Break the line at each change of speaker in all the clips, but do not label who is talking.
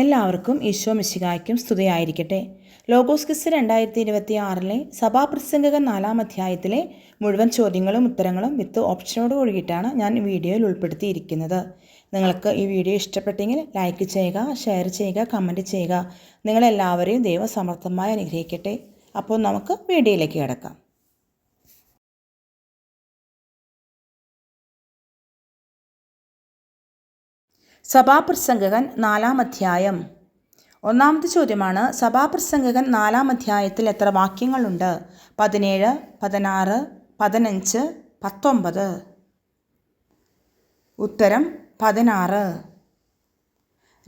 എല്ലാവർക്കും ഈശോ മിശികായ്ക്കും സ്തുതിയായിരിക്കട്ടെ. Logos kiss രണ്ടായിരത്തി ഇരുപത്തി ആറിലെ സഭാപ്രസംഗകൻ നാലാം അധ്യായത്തിലെ മുഴുവൻ ചോദ്യങ്ങളും ഉത്തരങ്ങളും വിത്ത് ഓപ്ഷനോട് കൂടിയിട്ടാണ് ഞാൻ വീഡിയോയിൽ ഉൾപ്പെടുത്തിയിരിക്കുന്നത്. നിങ്ങൾക്ക് ഈ വീഡിയോ ഇഷ്ടപ്പെട്ടെങ്കിൽ ലൈക്ക് ചെയ്യുക ഷെയർ ചെയ്യുക കമന്റ് ചെയ്യുക. നിങ്ങളെല്ലാവരെയും ദൈവസമർത്ഥമായി അനുഗ്രഹിക്കട്ടെ. അപ്പോൾ നമുക്ക് വീഡിയോയിലേക്ക് കിടക്കാം. സഭാപ്രസംഗകൻ നാലാം അധ്യായം. ഒന്നാമത്തെ ചോദ്യമാണ് സഭാപ്രസംഗകൻ നാലാം അധ്യായത്തിൽ എത്ര വാക്യങ്ങളുണ്ട്? പതിനേഴ് പതിനാറ് പതിനഞ്ച് പത്തൊമ്പത്. ഉത്തരം പതിനാറ്.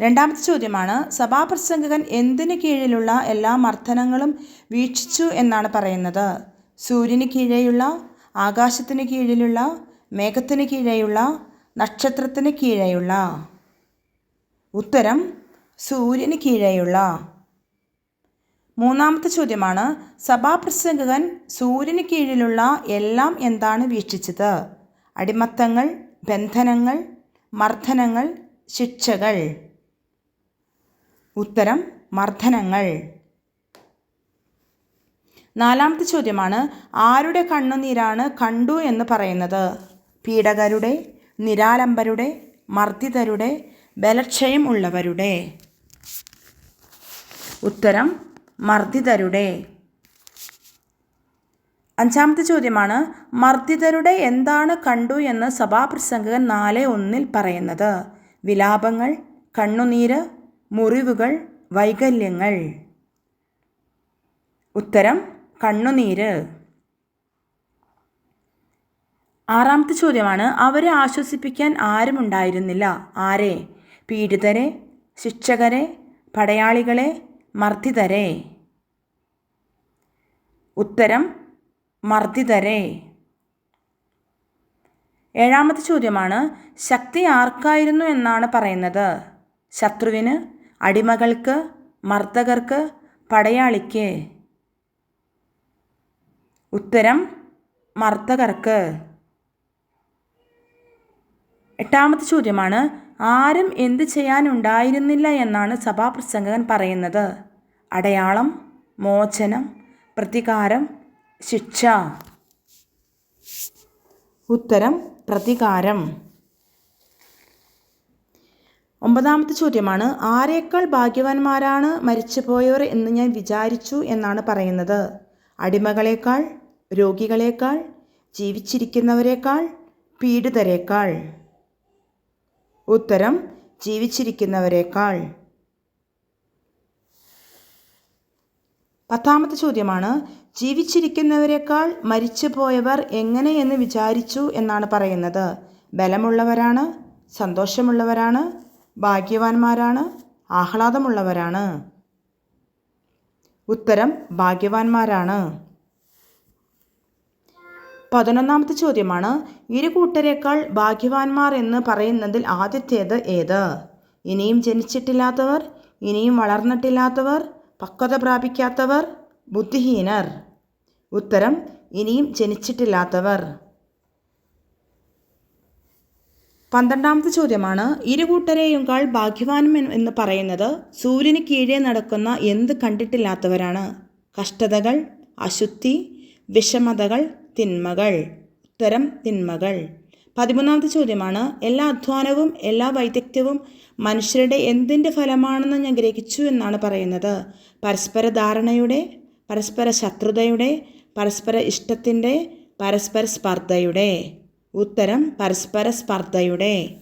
രണ്ടാമത്തെ ചോദ്യമാണ് സഭാപ്രസംഗകൻ എന്തിന് കീഴിലുള്ള എല്ലാ മർദ്ദനങ്ങളും വീക്ഷിച്ചു എന്നാണ് പറയുന്നത്? സൂര്യന് കീഴെയുള്ള ആകാശത്തിന് കീഴിലുള്ള മേഘത്തിന് കീഴെയുള്ള നക്ഷത്രത്തിന് കീഴെയുള്ള. ഉത്തരം സൂര്യന് കീഴെയുള്ള. മൂന്നാമത്തെ ചോദ്യമാണ് സഭാപ്രസംഗകൻ സൂര്യന് കീഴിലുള്ള എല്ലാം എന്താണ് വീക്ഷിച്ചത്? അടിമത്തങ്ങൾ ബന്ധനങ്ങൾ മർദ്ദനങ്ങൾ ശിക്ഷകൾ. ഉത്തരം മർദ്ദനങ്ങൾ. നാലാമത്തെ ചോദ്യമാണ് ആരുടെ കണ്ണുനീരാണ് കണ്ടു എന്ന് പറയുന്നത്? പീഡകരുടെ നിരാലംബരുടെ മർദ്ദിതരുടെ ബലക്ഷയം ഉള്ളവരുടെ. ഉത്തരം മർദ്ദിതരുടെ. അഞ്ചാമത്തെ ചോദ്യമാണ് മർദ്ദിതരുടെ എന്താണ് കണ്ടു എന്ന് സഭാപ്രസംഗകൻ നാല് ഒന്നിൽ പറയുന്നത്. വിലാപങ്ങൾ കണ്ണുനീര് മുറിവുകൾ വൈകല്യങ്ങൾ. ഉത്തരം കണ്ണുനീര്. ആറാമത്തെ ചോദ്യമാണ് അവരെ ആശ്വസിപ്പിക്കാൻ ആരുമുണ്ടായിരുന്നില്ല. ആരെ? പീഡിതരെ ശിക്ഷകരെ പടയാളികളെ മർദ്ദിതരെ. ഉത്തരം മർദ്ദിതരെ. ഏഴാമത്തെ ചോദ്യമാണ് ശക്തി ആർക്കായിരുന്നു എന്നാണ് പറയുന്നത്. ശത്രുവിന് അടിമകൾക്ക് മർദ്ദകർക്ക് പടയാളിക്ക്. ഉത്തരം മർദ്ദകർക്ക്. എട്ടാമത്തെ ചോദ്യമാണ് ആരും എന്ത് ചെയ്യാനുണ്ടായിരുന്നില്ല എന്നാണ് സഭാപ്രസംഗകൻ പറയുന്നത്. അടയാളം മോചനം പ്രതികാരം ശിക്ഷ. ഉത്തരം പ്രതികാരം. ഒമ്പതാമത്തെ ചോദ്യമാണ് ആരേക്കാൾ ഭാഗ്യവാന്മാരാണ് മരിച്ചുപോയവർ എന്ന് ഞാൻ വിചാരിച്ചു എന്നാണ് പറയുന്നത്. അടിമകളേക്കാൾ രോഗികളേക്കാൾ ജീവിച്ചിരിക്കുന്നവരേക്കാൾ പീഡിതരേക്കാൾ. ഉത്തരം ജീവിച്ചിരിക്കുന്നവരേക്കാൾ. പത്താമത്തെ ചോദ്യമാണ് ജീവിച്ചിരിക്കുന്നവരെക്കാൾ മരിച്ചുപോയവർ എങ്ങനെയെന്ന് വിചാരിച്ചു എന്നാണ് പറയുന്നത്. ബലമുള്ളവരാണ് സന്തോഷമുള്ളവരാണ് ഭാഗ്യവാന്മാരാണ് ആഹ്ലാദമുള്ളവരാണ്. ഉത്തരം ഭാഗ്യവാന്മാരാണ്. പതിനൊന്നാമത്തെ ചോദ്യമാണ് ഇരു കൂട്ടരേക്കാൾ ഭാഗ്യവാന്മാർ എന്ന് പറയുന്നതിൽ ആദ്യത്തേത് ഏത്? ഇനിയും ജനിച്ചിട്ടില്ലാത്തവർ ഇനിയും വളർന്നിട്ടില്ലാത്തവർ പക്വത പ്രാപിക്കാത്തവർ ബുദ്ധിഹീനർ. ഉത്തരം ഇനിയും ജനിച്ചിട്ടില്ലാത്തവർ. പന്ത്രണ്ടാമത്തെ ചോദ്യമാണ് ഇരു കൂട്ടരെയുംകാൾ ഭാഗ്യവാനും എന്ന് പറയുന്നത് സൂര്യന് കീഴേ നടക്കുന്ന എന്ത് കണ്ടിട്ടില്ലാത്തവരാണ്? കഷ്ടതകൾ അശുദ്ധി വിഷമതകൾ തിന്മകൾ ഉത്തരം തിന്മകൾ. പതിമൂന്നാമത്തെ ചോദ്യമാണ് എല്ലാ അധ്വാനവും എല്ലാ വൈദഗ്ധ്യവും മനുഷ്യരുടെ എന്തിന്റെ ഫലമാണെന്ന് ഞാൻ ഗ്രഹിച്ചു എന്നാണ് പറയുന്നത്. പരസ്പര ധാരണയുടെ പരസ്പര ശത്രുതയുടെ പരസ്പര ഇഷ്ടത്തിന്റെ പരസ്പര സ്പർദ്ധയുടെ. ഉത്തരം പരസ്പര സ്പർദ്ധയുടെ.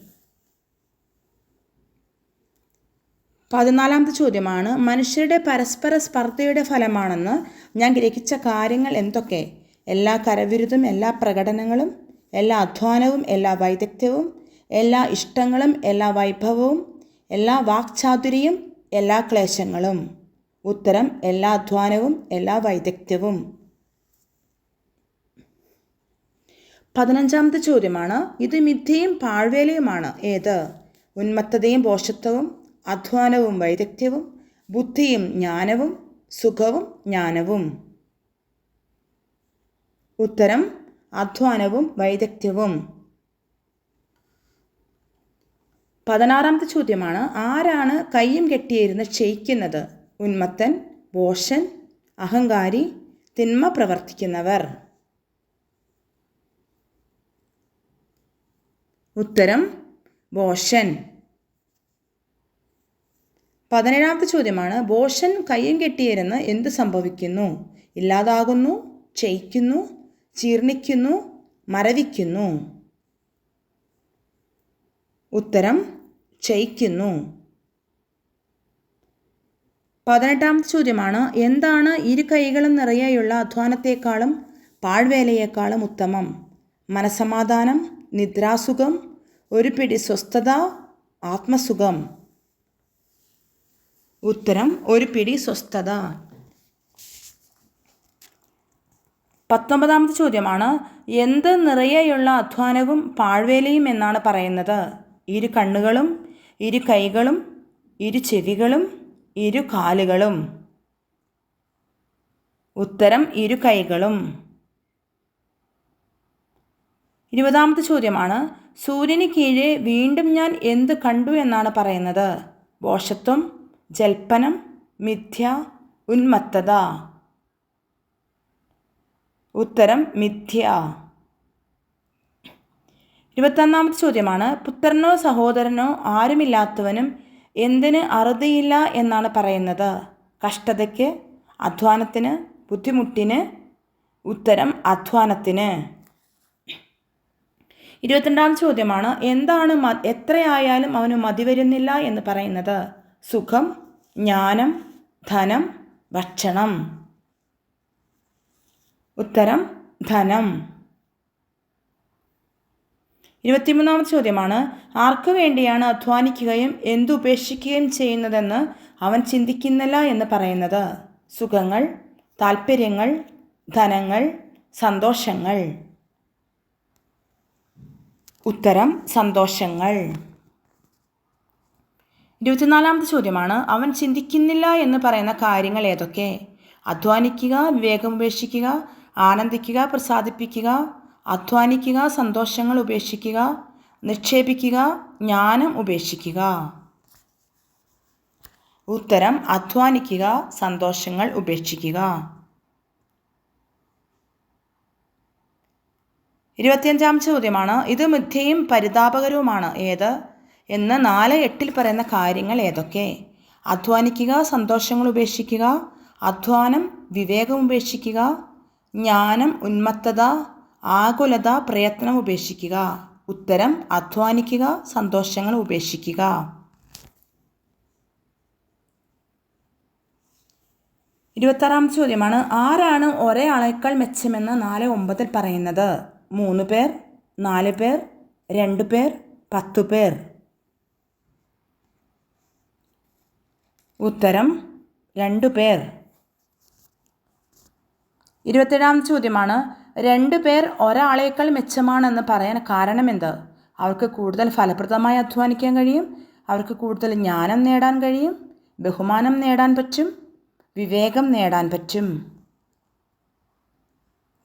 പതിനാലാമത്തെ ചോദ്യമാണ് മനുഷ്യരുടെ പരസ്പര സ്പർദ്ധയുടെ ഫലമാണെന്ന് ഞാൻ ഗ്രഹിച്ച കാര്യങ്ങൾ എന്തൊക്കെ? എല്ലാ കരവിരുതും എല്ലാ പ്രകടനങ്ങളും എല്ലാ അധ്വാനവും എല്ലാ വൈദഗ്ധ്യവും എല്ലാ ഇഷ്ടങ്ങളും എല്ലാ വൈഭവവും എല്ലാ വാക്ചാതുരിയും എല്ലാ ക്ലേശങ്ങളും. ഉത്തരം എല്ലാ അധ്വാനവും എല്ലാ വൈദഗ്ധ്യവും. പതിനഞ്ചാമത്തെ ചോദ്യമാണ് ഇത് മിഥ്യയും പാഴ്വേലയുമാണ്. ഏത്? ഉന്മത്തതയും പോഷത്വവും അധ്വാനവും വൈദഗ്ധ്യവും ബുദ്ധിയും ജ്ഞാനവും സുഖവും ജ്ഞാനവും. ഉത്തരം അധ്വാനവും വൈദഗ്ധ്യവും. പതിനാറാമത്തെ ചോദ്യമാണ് ആരാണ് കയ്യും കെട്ടിയിരുന്ന് ക്ഷയിക്കുന്നത്? ഉന്മത്തൻ ബോഷൻ അഹങ്കാരി തിന്മ പ്രവർത്തിക്കുന്നവർ. ഉത്തരം ബോഷൻ പതിനേഴാമത്തെ ചോദ്യമാണ് ബോഷൻ കയ്യും കെട്ടിയിരുന്ന് എന്ത് സംഭവിക്കുന്നു? ഇല്ലാതാകുന്നു ക്ഷയിക്കുന്നു ജീർണിക്കുന്നു മരവിക്കുന്നു. ഉത്തരം ക്ഷയിക്കുന്നു. പതിനെട്ടാമത്തെ ചോദ്യമാണ് എന്താണ് ഇരു കൈകളും നിറയെയുള്ള അധ്വാനത്തെക്കാളും പാഴ്വേലയേക്കാളും ഉത്തമം? മനസമാധാനം നിദ്രാസുഖം ഒരു പിടി സ്വസ്ഥത ആത്മസുഖം. ഉത്തരം ഒരു പിടി സ്വസ്ഥത. പത്തൊമ്പതാമത്തെ ചോദ്യമാണ്. എന്ത് നിറയെയുള്ള അധ്വാനവും പാഴ്വേലയും എന്നാണ് പറയുന്നത്. ഇരു കണ്ണുകളും ഇരു കൈകളും ഇരു ചെവികളും ഇരു കാലുകളും. ഉത്തരം ഇരു കൈകളും. ഇരുപതാമത്തെ ചോദ്യമാണ്. സൂര്യന് കീഴെ വീണ്ടും ഞാൻ എന്ത് കണ്ടു എന്നാണ് പറയുന്നത്. ബോഷത്വം ജൽപ്പനം മിഥ്യ ഉന്മത്തത. ഉത്തരം മിഥ്യ. ഇരുപത്തൊന്നാമത്തെ ചോദ്യമാണ് പുത്രനോ സഹോദരനോ ആരുമില്ലാത്തവനും എന്തിന് അറുതിയില്ല എന്നാണ് പറയുന്നത്. കഷ്ടതയ്ക്ക് അധ്വാനത്തിന് ബുദ്ധിമുട്ടിന്. ഉത്തരം അധ്വാനത്തിന്. ഇരുപത്തിരണ്ടാം ചോദ്യമാണ് എന്താണ് മ എത്രയായാലും അവന് മതി വരുന്നില്ല എന്ന് പറയുന്നത്. സുഖം ജ്ഞാനം ധനം ഭക്ഷണം. ഉത്തരം ധനം. ഇരുപത്തിമൂന്നാമത്തെ ചോദ്യമാണ് ആർക്കു വേണ്ടിയാണ് അധ്വാനിക്കുകയും എന്തുപേക്ഷിക്കുകയും ചെയ്യുന്നതെന്ന് അവൻ ചിന്തിക്കുന്നില്ല എന്ന് പറയുന്നത്? സുഖങ്ങൾ താൽപ്പര്യങ്ങൾ ധനങ്ങൾ സന്തോഷങ്ങൾ. ഉത്തരം സന്തോഷങ്ങൾ. ഇരുപത്തിനാലാമത്തെ ചോദ്യമാണ് അവൻ ചിന്തിക്കുന്നില്ല എന്ന് പറയുന്ന കാര്യങ്ങൾ ഏതൊക്കെ? അധ്വാനിക്കുക വിവേകം ഉപേക്ഷിക്കുക ആനന്ദിക്കുക പ്രസാദിപ്പിക്കുക അധ്വാനിക്കുക സന്തോഷങ്ങൾ ഉപേക്ഷിക്കുക നിക്ഷേപിക്കുക ജ്ഞാനം ഉപേക്ഷിക്കുക. ഉത്തരം അധ്വാനിക്കുക സന്തോഷങ്ങൾ ഉപേക്ഷിക്കുക. ഇരുപത്തിയഞ്ചാം ചോദ്യമാണ് ഇത് മിഥ്യയും പരിതാപകരവുമാണ്. ഏത്? എന്ന് നാല് എട്ടിൽ പറയുന്ന കാര്യങ്ങൾ ഏതൊക്കെ? അധ്വാനിക്കുക സന്തോഷങ്ങൾ ഉപേക്ഷിക്കുക അധ്വാനം വിവേകം ഉപേക്ഷിക്കുക ജ്ഞാനം ഉന്മത്തത ആകുലത പ്രയത്നം ഉപേക്ഷിക്കുക. ഉത്തരം അധ്വാനിക്കുക സന്തോഷങ്ങൾ ഉപേക്ഷിക്കുക. ഇരുപത്താറാം ചോദ്യമാണ്. ആരാണ് ഒരേ ആളേക്കാൾ മെച്ചമെന്ന് നാല് ഒമ്പതിൽ പറയുന്നത്? മൂന്ന് പേർ നാല് പേർ രണ്ട് പേർ പത്തു പേർ. ഉത്തരം രണ്ടു പേർ. ഇരുപത്തേഴാം ചോദ്യമാണ് രണ്ട് പേർ ഒരാളേക്കാൾ മെച്ചമാണെന്ന് പറയാൻ കാരണമെന്ത് അവർക്ക് കൂടുതൽ ഫലപ്രദമായി അധ്വാനിക്കാൻ കഴിയും? അവർക്ക് കൂടുതൽ ജ്ഞാനം നേടാൻ കഴിയും? ബഹുമാനം നേടാൻ പറ്റും? വിവേകം നേടാൻ പറ്റും?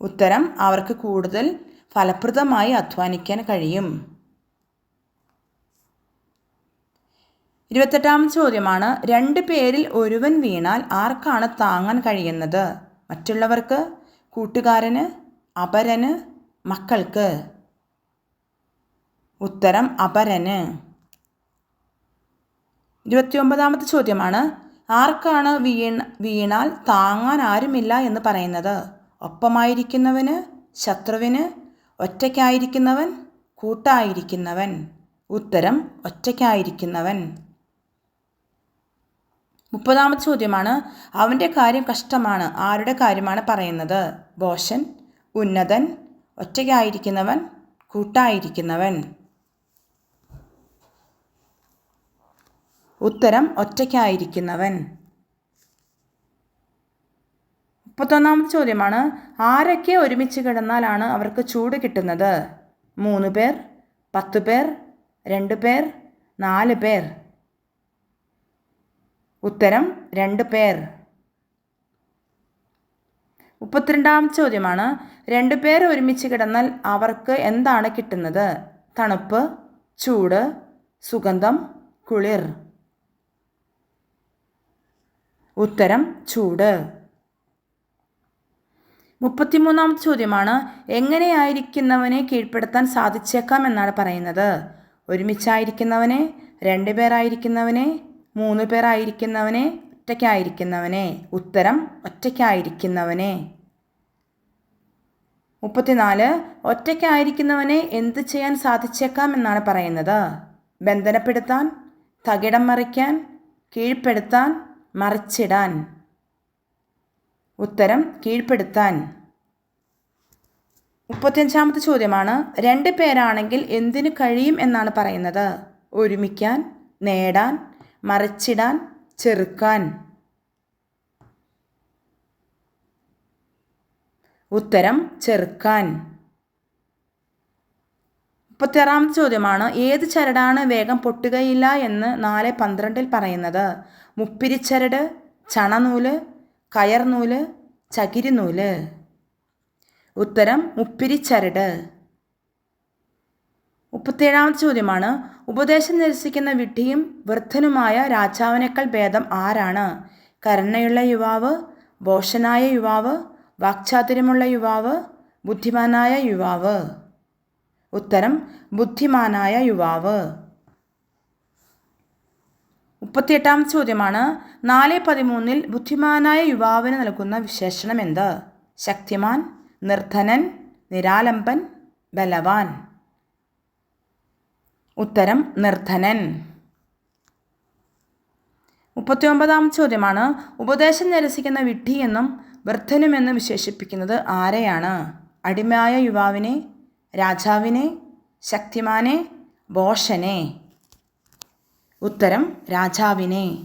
ഉത്തരം അവർക്ക് കൂടുതൽ ഫലപ്രദമായി അധ്വാനിക്കാൻ കഴിയും. ഇരുപത്തെട്ടാം ചോദ്യമാണ് രണ്ട് പേരിൽ ഒരുവൻ വീണാൽ ആർക്കാണ് താങ്ങാൻ കഴിയുന്നത്? മറ്റുള്ളവർക്ക് കൂട്ടുകാരന് അപരന് മക്കൾക്ക്. ഉത്തരം അപരന്. ഇരുപത്തിയൊമ്പതാമത്തെ ചോദ്യമാണ്. ആർക്കാണ് വീണ വീണാൽ താങ്ങാൻ ആരുമില്ല എന്ന് പറയുന്നത്? ഒപ്പമായിരിക്കുന്നവന് ശത്രുവിന് ഒറ്റയ്ക്കായിരിക്കുന്നവൻ കൂട്ടായിരിക്കുന്നവൻ. ഉത്തരം ഒറ്റയ്ക്കായിരിക്കുന്നവൻ. മുപ്പതാമത്തെ ചോദ്യമാണ് അവന്റെ കാര്യം കഷ്ടമാണ്. ആരുടെ കാര്യമാണ് പറയുന്നത്? ബോഷൻ ഉന്നതൻ ഒറ്റയ്ക്കായിരിക്കുന്നവൻ കൂട്ടായിരിക്കുന്നവൻ? ഉത്തരം ഒറ്റയ്ക്കായിരിക്കുന്നവൻ. മുപ്പത്തൊന്നാമത്തെ ചോദ്യമാണ് ആരൊക്കെ ഒരുമിച്ച് കിടന്നാലാണ് അവർക്ക് ചൂട് കിട്ടുന്നത്? മൂന്ന് പേർ പത്ത് പേർ രണ്ട് പേർ നാല് പേർ? ഉത്തരം രണ്ട് പേർ. മുപ്പത്തിരണ്ടാം ചോദ്യമാണ്. രണ്ട് പേർ ഒരുമിച്ച് കിടന്നാൽ അവർക്ക് എന്താണ് കിട്ടുന്നത്? തണുപ്പ് ചൂട് സുഗന്ധം കുളിർ. ഉത്തരം ചൂട്. മുപ്പത്തിമൂന്നാം ചോദ്യമാണ്. എങ്ങനെയായിരിക്കുന്നവനെ കീഴ്പ്പെടുത്താൻ സാധിച്ചേക്കാം എന്നാണ് പറയുന്നത്. ഒരുമിച്ചായിരിക്കുന്നവനെ രണ്ട് മൂന്ന് പേരായിരിക്കുന്നവനെ ഒറ്റയ്ക്കായിരിക്കുന്നവനെ. ഉത്തരം ഒറ്റയ്ക്കായിരിക്കുന്നവനെ. മുപ്പത്തിനാല് ഒറ്റയ്ക്കായിരിക്കുന്നവനെ എന്ത് ചെയ്യാൻ സാധിച്ചേക്കാം എന്നാണ് പറയുന്നത്. ബന്ധനപ്പെടുത്താൻ തകിടം മറിക്കാൻ കീഴ്പ്പെടുത്താൻ മറിച്ചിടാൻ. ഉത്തരം കീഴ്പ്പെടുത്താൻ. മുപ്പത്തിയഞ്ചാമത്തെ ചോദ്യമാണ് രണ്ട് പേരാണെങ്കിൽ എന്തിനു കഴിയും എന്നാണ് പറയുന്നത്. ഒരുമിക്കാൻ നേടാൻ മറിച്ചിടാൻ ചെറുക്കാൻ. ഉത്തരം ചെറുക്കാൻ. മുപ്പത്തിയാറാമത്തെ ചോദ്യമാണ് ഏത് ചരടാണ് വേഗം പൊട്ടുകയില്ല എന്ന് നാല് പന്ത്രണ്ടിൽ പറയുന്നത്? മുപ്പിരിച്ചരട് ചണനൂൽ കയർനൂൽ ചകിരിനൂൽ. ഉത്തരം മുപ്പിരിച്ചരട്. മുപ്പത്തേഴാമത്തെ ചോദ്യമാണ്. ഉപദേശം നിരസിക്കുന്ന വിഡ്ഢിയും വൃദ്ധനുമായ രാജാവിനേക്കാൾ ഭേദം ആരാണ്? കരുണയുള്ള യുവാവ് ഭോഷനായ യുവാവ് വാക്ചാതുര്യമുള്ള യുവാവ് ബുദ്ധിമാനായ യുവാവ്. ഉത്തരം ബുദ്ധിമാനായ യുവാവ്. മുപ്പത്തിയെട്ടാം ചോദ്യമാണ്. നാല് പതിമൂന്നിൽ ബുദ്ധിമാനായ യുവാവിന് നൽകുന്ന വിശേഷണം എന്ത്? ശക്തിമാൻ നിർധനൻ നിരാലംബൻ ബലവാൻ. ഉത്തരം നിർധനൻ. മുപ്പത്തിയൊമ്പതാം ചോദ്യമാണ്. ഉപദേശം നിരസിക്കുന്ന വിഡ്ഢി എന്നും വൃദ്ധനുമെന്ന് വിശേഷിപ്പിക്കുന്നത് ആരെയാണ്? അടിമയായ യുവാവിനെ രാജാവിനെ ശക്തിമാനെ ബോഷനെ ഉത്തരം രാജാവിനെ.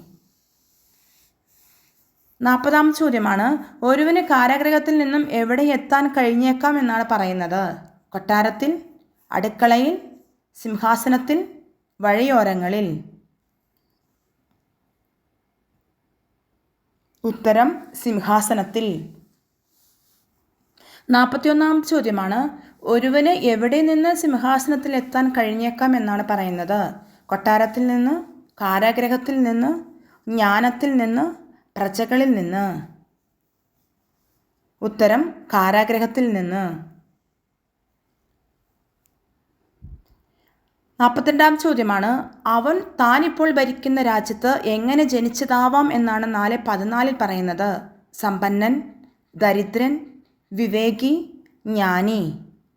നാൽപ്പതാം ചോദ്യമാണ്. ഒരുവിന് കാരാഗ്രഹത്തിൽ നിന്നും എവിടെ എത്താൻ കഴിഞ്ഞേക്കാം എന്നാണ് പറയുന്നത്. കൊട്ടാരത്തിൽ അടുക്കളയിൽ സിംഹാസനത്തിൽ വഴിയോരങ്ങളിൽ. ഉത്തരം സിംഹാസനത്തിൽ. നാൽപ്പത്തിയൊന്നാം ചോദ്യമാണ്. ഒരുവന് എവിടെ നിന്ന് സിംഹാസനത്തിൽ എത്താൻ കഴിഞ്ഞേക്കാം എന്നാണ് പറയുന്നത്. കൊട്ടാരത്തിൽ നിന്ന് കാരാഗ്രഹത്തിൽ നിന്ന് ജ്ഞാനത്തിൽ നിന്ന് പ്രജകളിൽ നിന്ന്. ഉത്തരം കാരാഗ്രഹത്തിൽ നിന്ന്. നാൽപ്പത്തിരണ്ടാം ചോദ്യമാണ് അവൻ താനിപ്പോൾ ഭരിക്കുന്ന രാജ്യത്ത് എങ്ങനെ ജനിച്ചതാവാം എന്നാണ് നാല് പതിനാലിൽ പറയുന്നത്. സമ്പന്നൻ ദരിദ്രൻ വിവേകി ജ്ഞാനി.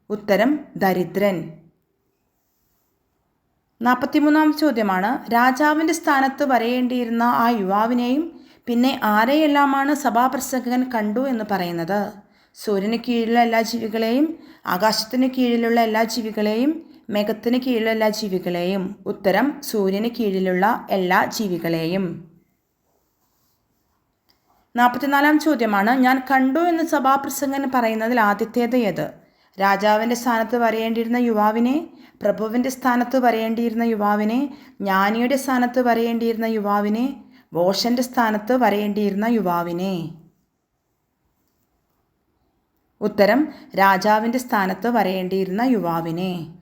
ഉത്തരം ദരിദ്രൻ. നാൽപ്പത്തിമൂന്നാം ചോദ്യമാണ് രാജാവിന്റെ സ്ഥാനത്ത് വരയേണ്ടിയിരുന്ന ആ യുവാവിനെയും പിന്നെ ആരെയെല്ലാമാണ് സഭാപ്രസംഗകൻ കണ്ടു എന്ന് പറയുന്നത്? സൂര്യന് കീഴിലുള്ള എല്ലാ ജീവികളെയും ആകാശത്തിന് കീഴിലുള്ള എല്ലാ ജീവികളെയും മേഘത്തിന് കീഴിലുള്ള ജീവികളെയും ഉത്തരം സൂര്യന് കീഴിലുള്ള എല്ലാ ജീവികളെയും. നാൽപ്പത്തിനാലാം ചോദ്യമാണ് ഞാൻ കണ്ടു എന്ന് സഭാപ്രസംഗൻ പറയുന്നതിൽ ആദ്യത്തേത് ഏത്? രാജാവിന്റെ സ്ഥാനത്ത് വരേണ്ടിയിരുന്ന യുവാവിനെ പ്രഭുവിന്റെ സ്ഥാനത്ത് വരേണ്ടിയിരുന്ന യുവാവിനെ ജ്ഞാനിയുടെ സ്ഥാനത്ത് വരേണ്ടിയിരുന്ന യുവാവിനെ ബോഷന്റെ സ്ഥാനത്ത് വരേണ്ടിയിരുന്ന യുവാവിനെ? ഉത്തരം രാജാവിന്റെ സ്ഥാനത്ത് വരേണ്ടിയിരുന്ന യുവാവിനെ.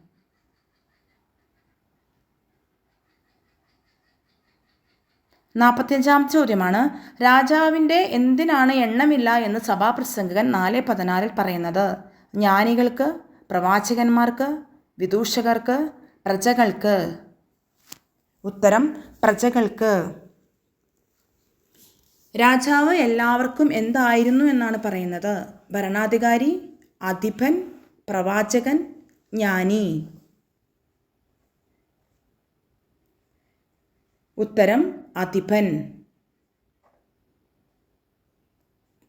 നാൽപ്പത്തിയഞ്ചാം ചോദ്യമാണ്. രാജാവിന്റെ എന്തിനാണ് എണ്ണമില്ല എന്ന് സഭാപ്രസംഗകൻ നാല് പതിനാലിൽ പറയുന്നത്. ജ്ഞാനികൾക്ക് പ്രവാചകന്മാർക്ക് വിദൂഷകർക്ക് പ്രജകൾക്ക്. ഉത്തരം പ്രജകൾക്ക്. രാജാവ് എല്ലാവർക്കും എന്തായിരുന്നു എന്നാണ് പറയുന്നത്. ഭരണാധികാരി അധിപൻ പ്രവാചകൻ ജ്ഞാനി. ഉത്തരം അധിപൻ.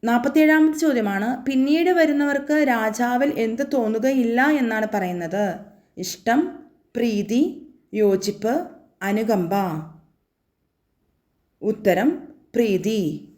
നാൽപ്പത്തിയേഴാമത്തെ ചോദ്യമാണ് പിന്നീട് വരുന്നവർക്ക് രാജാവിൽ എന്ത് തോന്നുകയില്ല എന്നാണ് പറയുന്നത്. ഇഷ്ടം പ്രീതി യോജിപ്പ് അനുകമ്പ. ഉത്തരം പ്രീതി.